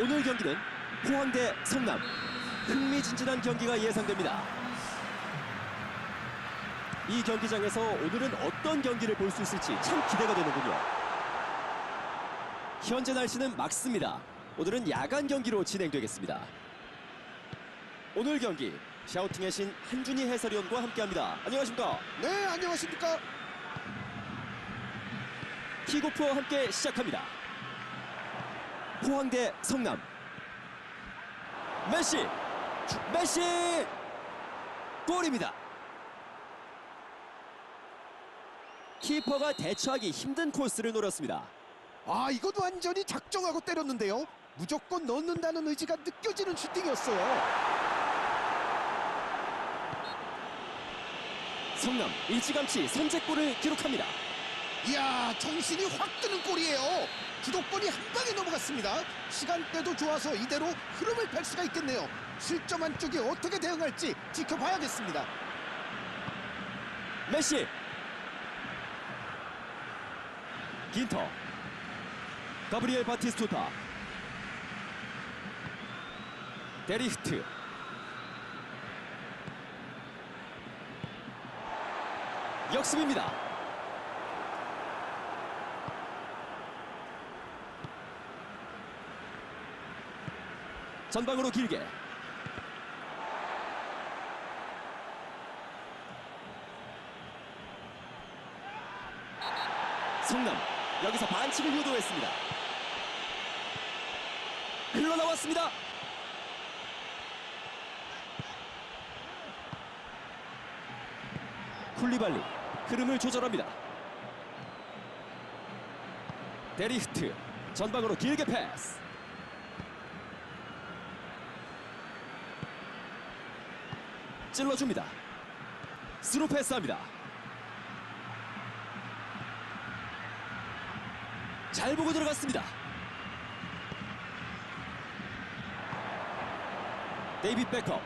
오늘 경기는 포항 대 성남 흥미진진한 경기가 예상됩니다. 이 경기장에서 오늘은 어떤 경기를 볼 수 있을지 참 기대가 되는군요. 현재 날씨는 맑습니다. 오늘은 야간 경기로 진행되겠습니다. 오늘 경기 샤우팅의 신 한준희 해설위원과 함께합니다. 안녕하십니까? 네, 안녕하십니까? 킥오프와 함께 시작합니다. 포항 대 성남. 메시! 메시! 골입니다. 키퍼가 대처하기 힘든 코스를 노렸습니다. 아, 이건 완전히 작정하고 때렸는데요. 무조건 넣는다는 의지가 느껴지는 슈팅이었어요. 성남 일찌감치 선제골을 기록합니다. 이야, 정신이 확 드는 골이에요. 주도권이 한 방에 넘어갔습니다. 시간대도 좋아서 이대로 흐름을 탈 수가 있겠네요. 실점 한 쪽이 어떻게 대응할지 지켜봐야겠습니다. 메시! 긴터 가브리엘 바티스투타 데리히트 역습입니다. 전방으로 길게 성남 여기서 반칙을 유도했습니다. 흘러나왔습니다. 쿨리발리 흐름을 조절합니다. 데리히트 전방으로 길게 패스. 찔러줍니다. 스루 패스합니다. 잘 보고 들어갔습니다. 데이빗 베커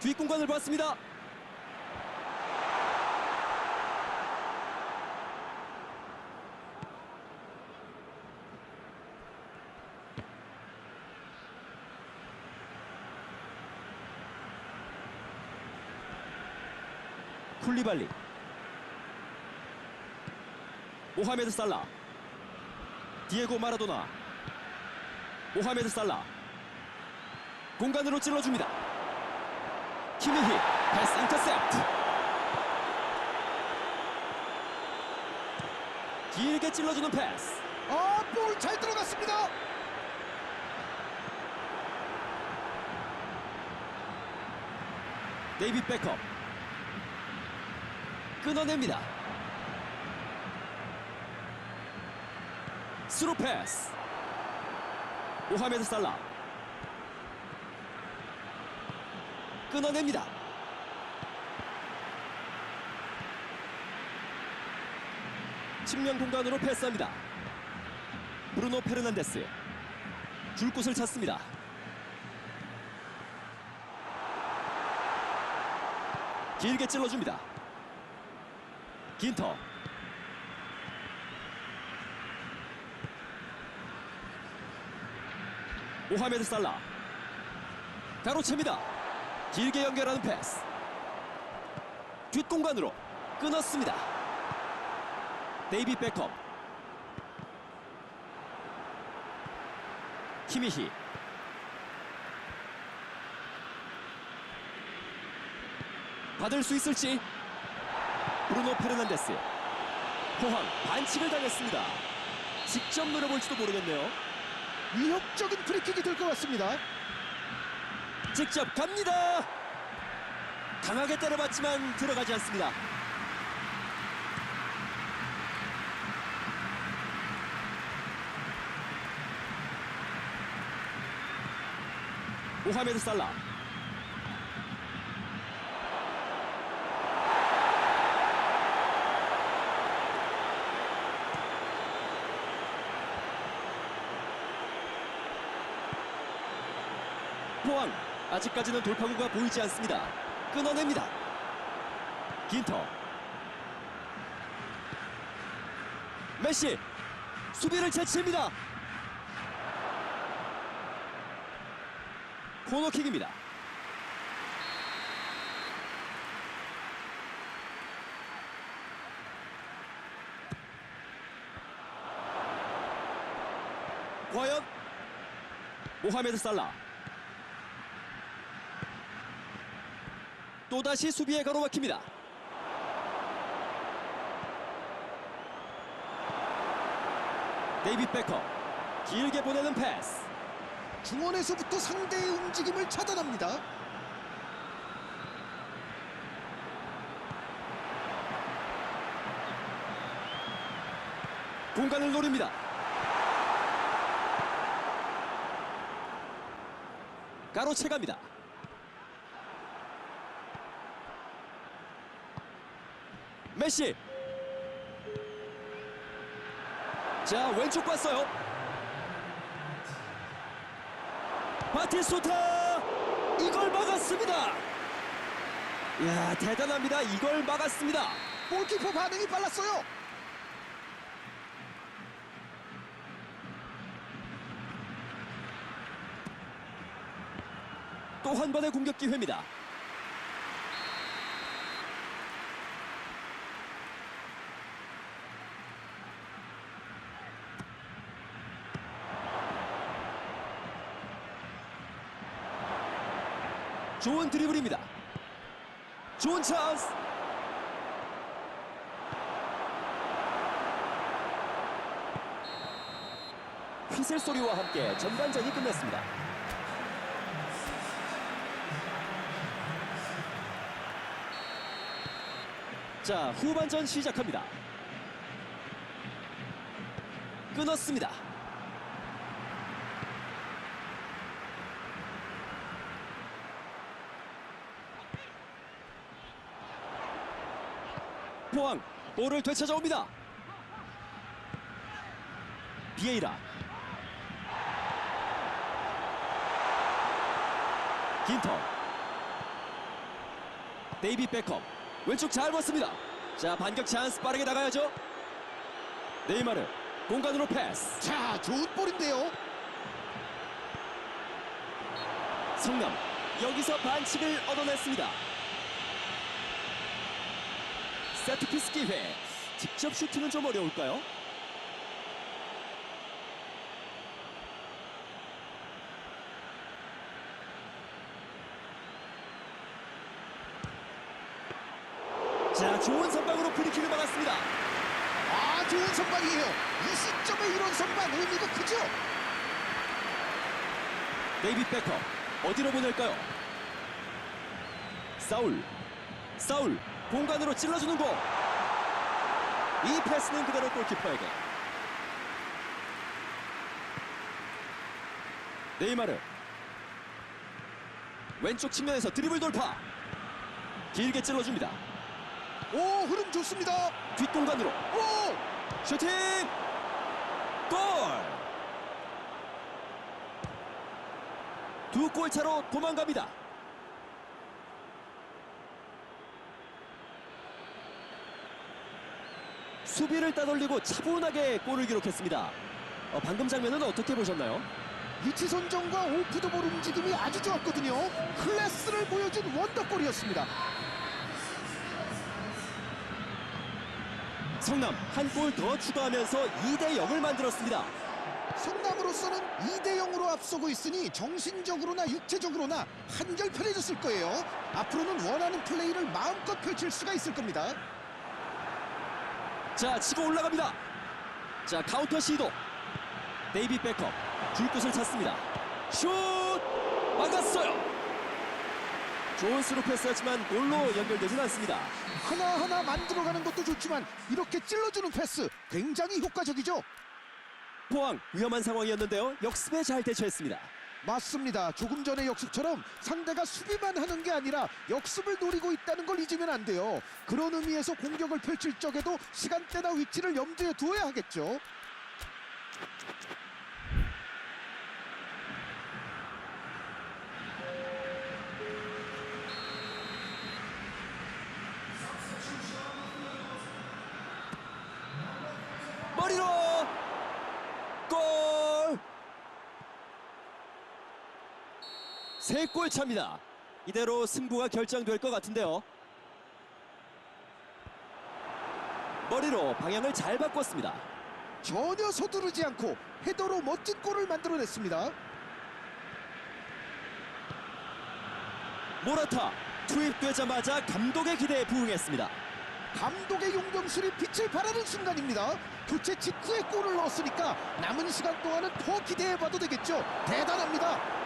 뒷공간을 봤습니다. 쿨리발리. 모하메드 살라. 디에고 마라도나. 모하메드 살라. 공간으로 찔러줍니다. 키미히 패스 인터셉트. 길게 찔러주는 패스. 아, 볼 잘 들어갔습니다. 데이빗 베커 끊어냅니다. 스루 패스. 모하메드 살라. 끊어냅니다. 측면 공간으로 패스합니다. 브루노 페르난데스. 줄 곳을 찾습니다. 길게 찔러줍니다. 긴터. 모하메드 살라. 가로채입니다. 길게 연결하는 패스. 뒷공간으로 끊었습니다. 데이비 백컴. 키미히. 받을 수 있을지 브루노 페르난데스. 포항 반칙을 당했습니다. 직접 노려볼지도 모르겠네요. 위협적인 프리킥이 될 것 같습니다. 직접 갑니다. 강하게 때려봤지만 들어가지 않습니다. 모하메드 살라 포항 아직까지는 돌파구가 보이지 않습니다. 끊어냅니다. 긴터 메시 수비를 제치입니다. 코너킥입니다. 과연 모하메드 살라 또다시 수비에 가로막힙니다. 데이빗 베커 길게 보내는 패스 중원에서부터 상대의 움직임을 차단합니다. 공간을 노립니다. 가로채갑니다. 메시. 자 왼쪽 봤어요. 바티스토타 이걸 막았습니다. 이야 대단합니다. 이걸 막았습니다. 골키퍼 반응이 빨랐어요. 또 한 번의 공격 기회입니다. 좋은 드리블입니다. 좋은 찬스. 휘슬 소리와 함께 전반전이 끝났습니다. 자 후반전 시작합니다 끊었습니다 포항 볼을 되찾아옵니다 비에이라 긴터 데이비 백업 왼쪽 잘 봤습니다. 자 반격 찬스 빠르게 나가야죠. 네이마르 공간으로 패스. 자, 좋은 볼인데요. 성남 여기서 반칙을 얻어냈습니다. 세트피스 기회. 직접 슈팅은 좀 어려울까요? 자 좋은 선방으로 프리킥을 막았습니다. 아, 좋은 선방이에요. 이 시점에 이런 선방 의미가 크죠. 데이빗 베커 어디로 보낼까요? 사울 사울 공간으로 찔러주는 공. 이 패스는 그대로 골키퍼에게. 네이마르 왼쪽 측면에서 드리블 돌파. 길게 찔러줍니다. 오, 흐름 좋습니다. 뒷공간으로 오! 슈팅! 골! 두 골 차로 도망갑니다. 수비를 따돌리고 차분하게 골을 기록했습니다. 어, 방금 장면은 어떻게 보셨나요? 위치 선정과 오프더볼 움직임이 아주 좋았거든요. 클래스를 보여준 원더골이었습니다. 성남 한 골 더 추가하면서 2대 0을 만들었습니다. 성남으로서는 2대 0으로 앞서고 있으니 정신적으로나 육체적으로나 한결 편해졌을 거예요. 앞으로는 원하는 플레이를 마음껏 펼칠 수가 있을 겁니다. 자 치고 올라갑니다. 자 카운터 시도. 데이비 백업 줄 곳을 찾습니다. 슛! 막았어요. 좋은 스루 패스였지만 골로 연결되진 않습니다. 하나하나 만들어가는 것도 좋지만 이렇게 찔러주는 패스 굉장히 효과적이죠. 포항 위험한 상황이었는데요. 역습에 잘 대처했습니다 맞습니다. 조금 전의 역습처럼 상대가 수비만 하는 게 아니라 역습을 노리고 있다는 걸 잊으면 안 돼요. 그런 의미에서 공격을 펼칠 적에도 시간대나 위치를 염두에 두어야 하겠죠. 세 골 차입니다. 이대로 승부가 결정될 것 같은데요. 머리로 방향을 잘 바꿨습니다. 전혀 서두르지 않고 헤더로 멋진 골을 만들어냈습니다. 모라타 투입되자마자 감독의 기대에 부응했습니다. 감독의 용병술이 빛을 발하는 순간입니다. 교체 직후에 골을 넣었으니까 남은 시간 동안은 더 기대해봐도 되겠죠. 대단합니다.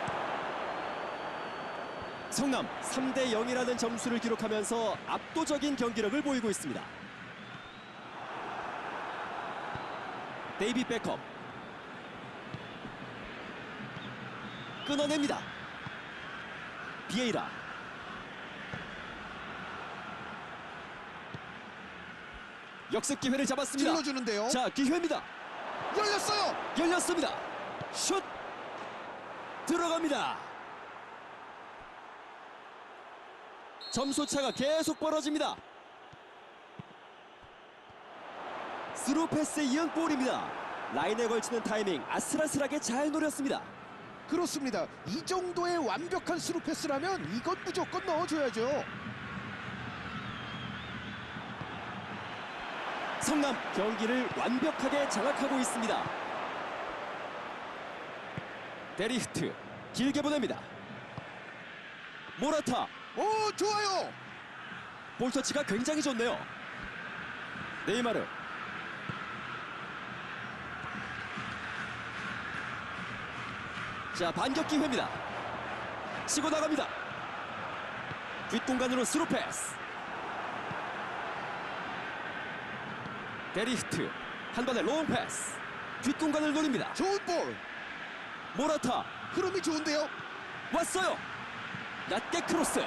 성남 3대 0이라는 점수를 기록하면서 압도적인 경기력을 보이고 있습니다. 데이비 백컴 끊어냅니다. 비에이라 역습 기회를 잡았습니다. 찔러주는데요. 자 기회입니다. 열렸어요. 열렸습니다. 슛 들어갑니다. 점수 차가 계속 벌어집니다. 스루 패스에 이은 골입니다. 라인에 걸치는 타이밍 아슬아슬하게 잘 노렸습니다. 그렇습니다. 이 정도의 완벽한 스루 패스라면 이건 무조건 넣어줘야죠. 성남 경기를 완벽하게 장악하고 있습니다. 데리히트 길게 보냅니다. 모라타 오 좋아요. 볼터치가 굉장히 좋네요. 네이마르. 자 반격 기회입니다. 치고 나갑니다. 뒷공간으로 스루 패스. 데리히트 한 번에 롱 패스. 뒷공간을 노립니다. 좋은 볼. 모라타 흐름이 좋은데요. 왔어요. 낮게 크로스.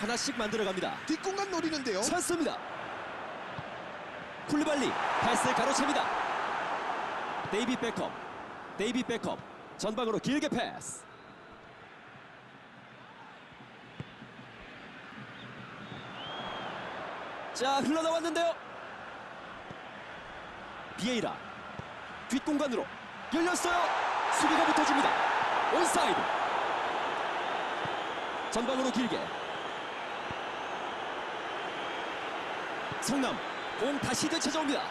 하나씩 만들어갑니다. 뒷공간 노리는데요. 찬스입니다. 쿨리발리 패스 가로챕니다. 데이비 백컴, 데이비 백컴 전방으로 길게 패스. 자 흘러나왔는데요. 비에이라 뒷공간으로 열렸어요. 수비가 붙어줍니다. 온사이드. 전방으로 길게 성남 공 다시 되찾아옵니다.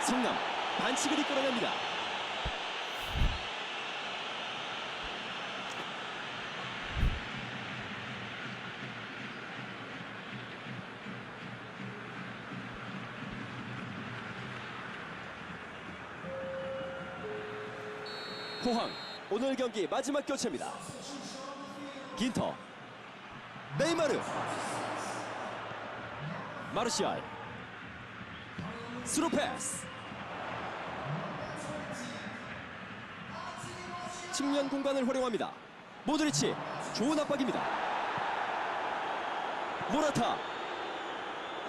성남 반칙을 이끌어냅니다. 포항 오늘 경기 마지막 교체입니다. 긴터 네이마르 마르시알 스루 패스. 측면 공간을 활용합니다. 모드리치 좋은 압박입니다. 모라타.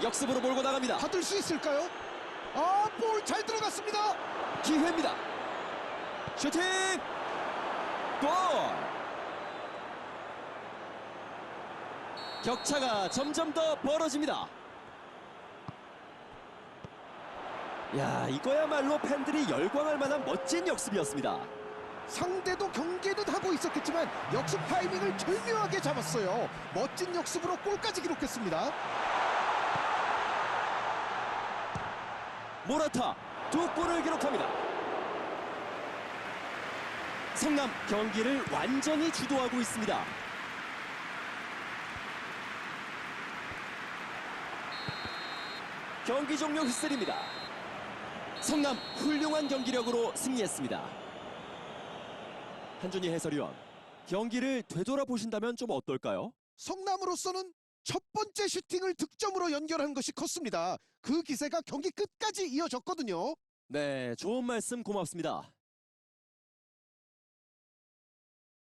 역습으로 몰고 나갑니다. 받을 수 있을까요? 아, 볼 잘 들어갔습니다. 기회입니다. 슈팅! 골! 격차가 점점 더 벌어집니다 야 이거야말로 팬들이 열광할 만한 멋진 역습이었습니다 상대도 경계는 하고 있었겠지만 역습 타이밍을 절묘하게 잡았어요. 멋진 역습으로 골까지 기록했습니다. 모라타 두 골을 기록합니다. 성남 경기를 완전히 주도하고 있습니다. 경기 종료 휘슬입니다. 성남 훌륭한 경기력으로 승리했습니다. 한준희 해설위원, 경기를 되돌아보신다면 좀 어떨까요? 성남으로서는 첫 번째 슈팅을 득점으로 연결한 것이 컸습니다. 그 기세가 경기 끝까지 이어졌거든요. 네, 좋은 말씀 고맙습니다.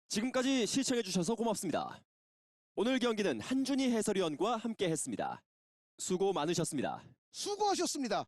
지금까지 시청해주셔서 고맙습니다. 오늘 경기는 한준희 해설위원과 함께 했습니다. 수고 많으셨습니다. 수고하셨습니다.